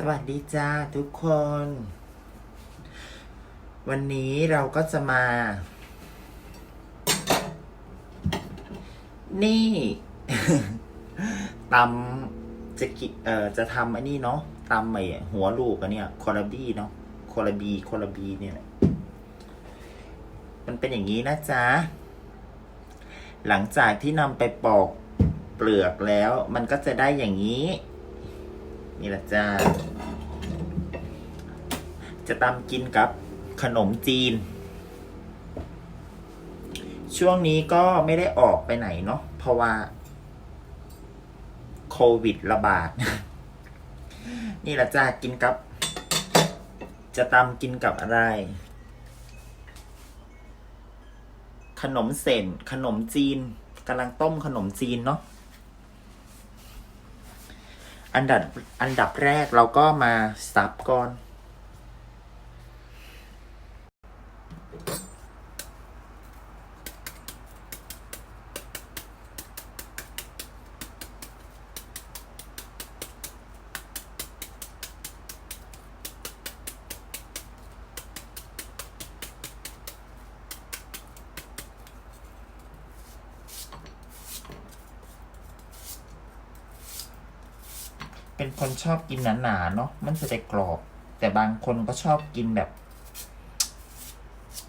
สวัสดีจ้าทุกคน วันนี้เราก็จะมา นี่ตำจะกิเอ่อจะทำอันนี้เนาะตำไอ้หัวลูกอันเนี้ยคอลาบี้เนาะคอลาบีคอลาบีเนี่ยแหละมันเป็นอย่างนี้นะจ๊ะ หลังจากที่นำไปปอกเปลือกแล้ว มันก็จะได้อย่างนี้ นี่แหละจ้า จะตำกินกับขนมจีน ช่วงนี้ก็ไม่ได้ออกไปไหนเนาะเพราะว่า โควิดระบาด นี่แหละจ้ากินกับ จะตำกินกับอะไร ขนมเส้นขนมจีนกำลังต้มขนมจีนเนาะ อันดับอันดับแรกเราก็มาซับก่อน เป็นคนชอบกินหนาๆเนาะมันจะได้กรอบ แต่บางคนก็ชอบกินแบบ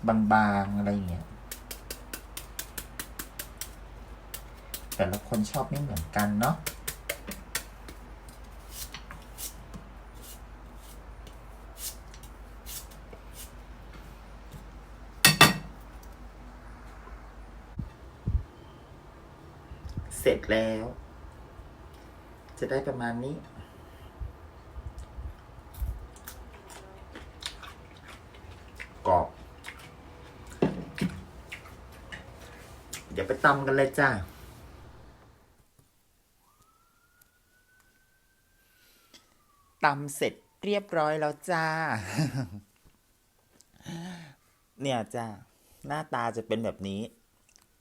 บางๆอะไรเงี้ยแต่ละคนชอบไม่เหมือนกันเนาะเสร็จแล้ว จะได้ประมาณนี้ กรอบ เดี๋ยวไป ตำกันเลยจ้าตำเสร็จเรียบร้อยแล้วจ้า เนี่ยจ้าหน้าตาจะเป็นแบบนี้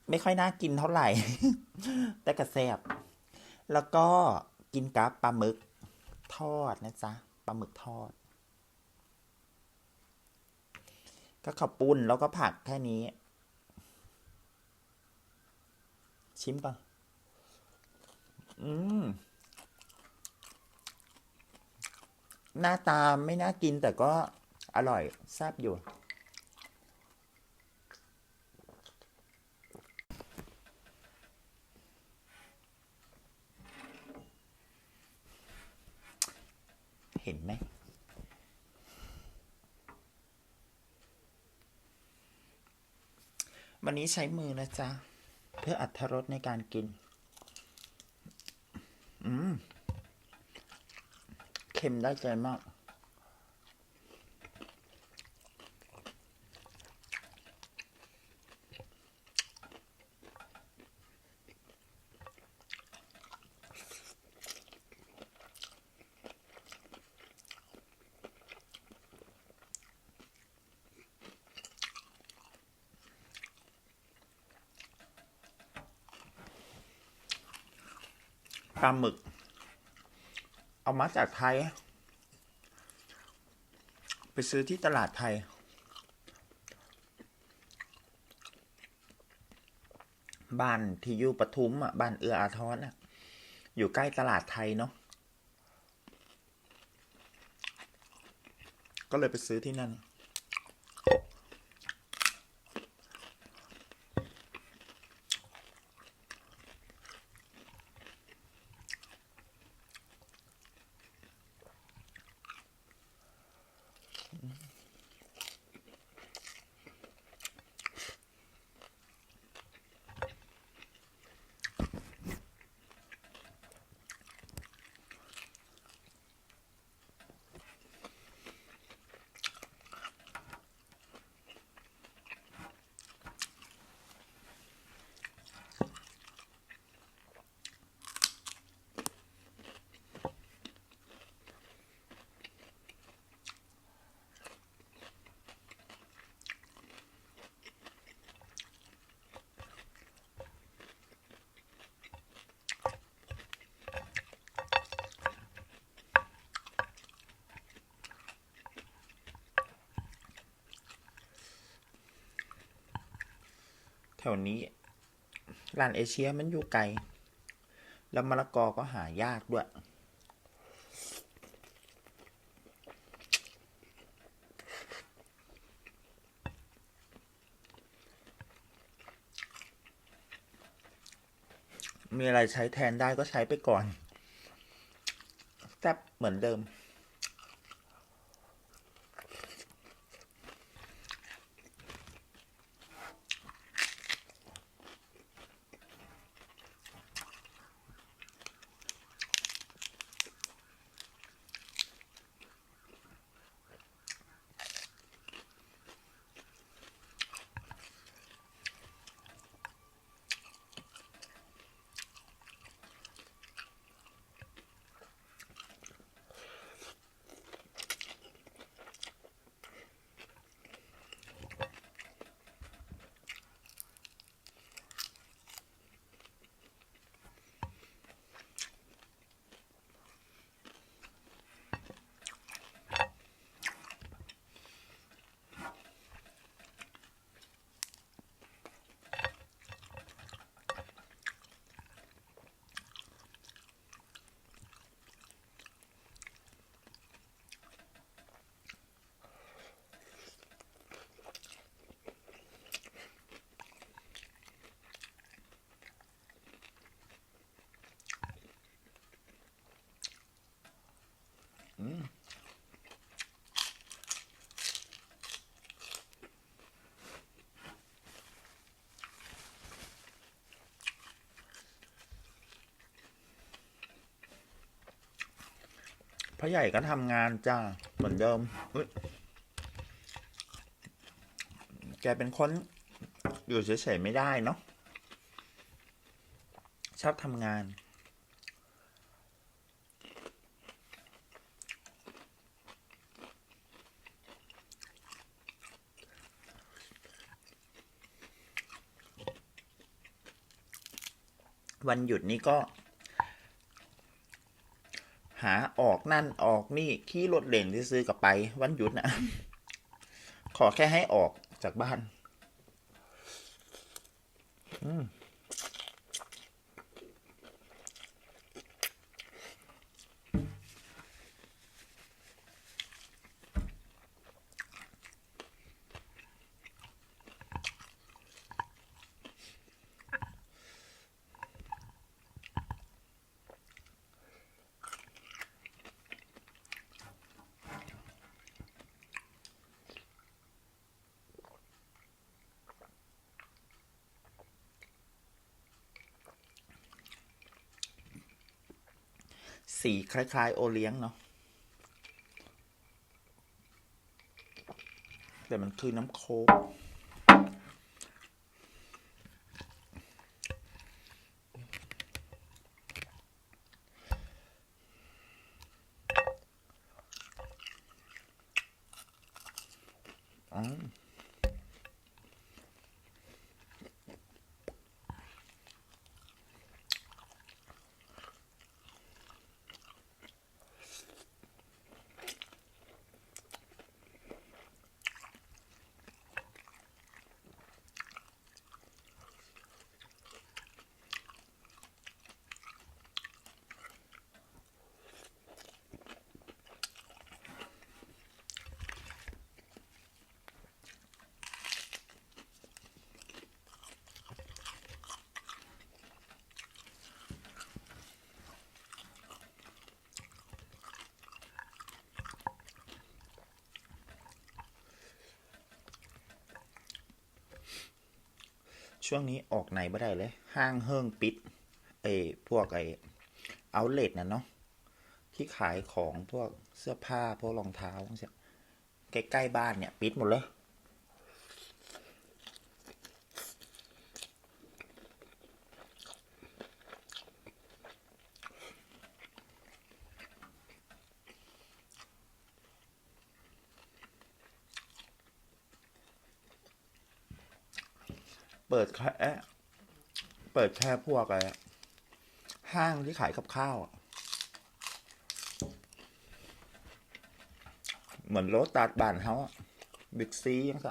ไม่ค่อยน่ากินเท่าไหร่ แต่กระแซบแล้วก็กินกับปลาหมึกทอดนะจ๊ะปลาหมึกทอด ก็ข้าปุ้นแล้วก็ผักแค่นี้ ชิมก่อน อืม หน้าตาไม่น่ากินแต่ก็อร่อยแซ่บอยู่ เห็นไหมวันนี้ใช้มือนะจ๊ะเพื่ออัตรสในการกิน อืม เค็มได้ใจมาก ปลาหมึก เอามาจากไทย ไปซื้อที่ตลาดไทย บ้านที่อยู่ปทุมอะบ้านเอืออาทรอะ อยู่ใกล้ตลาดไทยเนาะก็เลยไปซื้อที่นั่น วนี้ร้านเอเชียมันอยู่ไกล แล้วมะละกอก็หายากด้วย มีอะไรใช้แทนได้ก็ใช้ไปก่อนแซ่บเหมือนเดิม พ่อใหญ่ก็ทำงานจ้าเหมือนเดิม แกเป็นคนอยู่เฉยๆไม่ได้เนาะชอบทำงาน วันหยุดนี้ก็ หาออกนั่นออกนี่ขี่รถเล่นซื้อกลับไป วันหยุดนะขอแค่ให้ออกจากบ้าน อืม สีคล้ายๆ โอเลี้ยงเนาะแต่มันคือน้ำโค้กอ๋อ ช่วงนี้ออกไหนไม่ได้เลย ห้างเฮิงปิดไอ้พวกไอ้เอาเลทนะเนาะที่ขายของพวกเสื้อผ้าพวกรองเท้าใกล้ๆบ้านเนี่ย ปิดหมดเลย เปิดแค่เปิดแค่พวกอะไรห้างที่ขายกับข้าวเหมือนรถตัดบ้านเขาบิ๊กซียังไง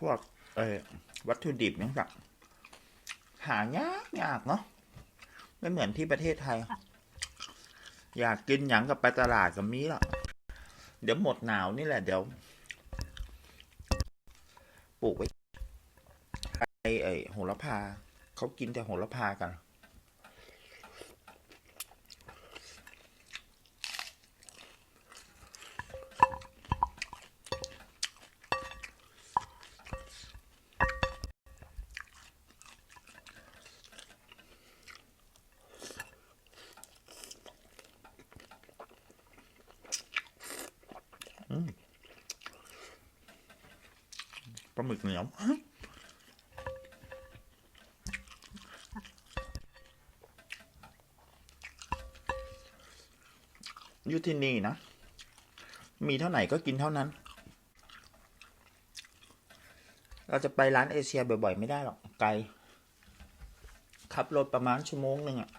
พวกเออวัตถุดิบนี่แบบหายากยากเนาะไม่เหมือนที่ประเทศไทย อยากกินหยังกับไปตลาดกับมีหรอกเดี๋ยวหมดหนาวนี่แหละเดี๋ยวปลูกไว้ไอ้ไอ้โหระพาเขากินแต่โหระพากัน ปลาหมึกเหนียว อยู่ที่นี่นะ มีเท่าไหร่ก็กินเท่านั้น เราจะไปร้านเอเชียบ่อยๆ ไม่ได้หรอก ไกล ขับรถประมาณชั่วโมงหนึ่งอะ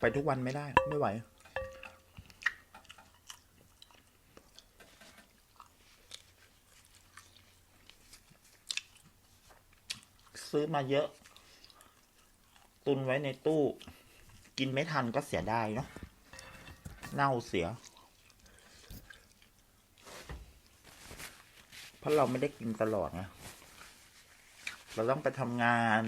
ไปทุกวันไม่ได้ ไม่ไหว ซื้อมาเยอะ ตุนไว้ในตู้ กินไม่ทันก็เสียดายเนาะเน่าเสีย เพราะเราไม่ได้กินตลอดไงเราต้องไปทำงาน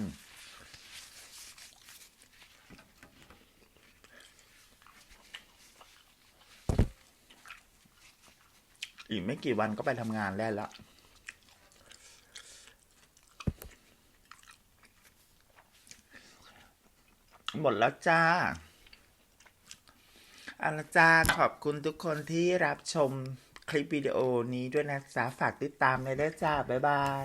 อีกไม่กี่วันก็ไปทำงานแล้วห มดแล้วจ้าอาลจ้าขอบคุณทุกคนที่รับชมคลิปวิดีโอนี้ด้วยนะจ๊ะฝากติดตามเลยด้วยจ้า บ๊ายบาย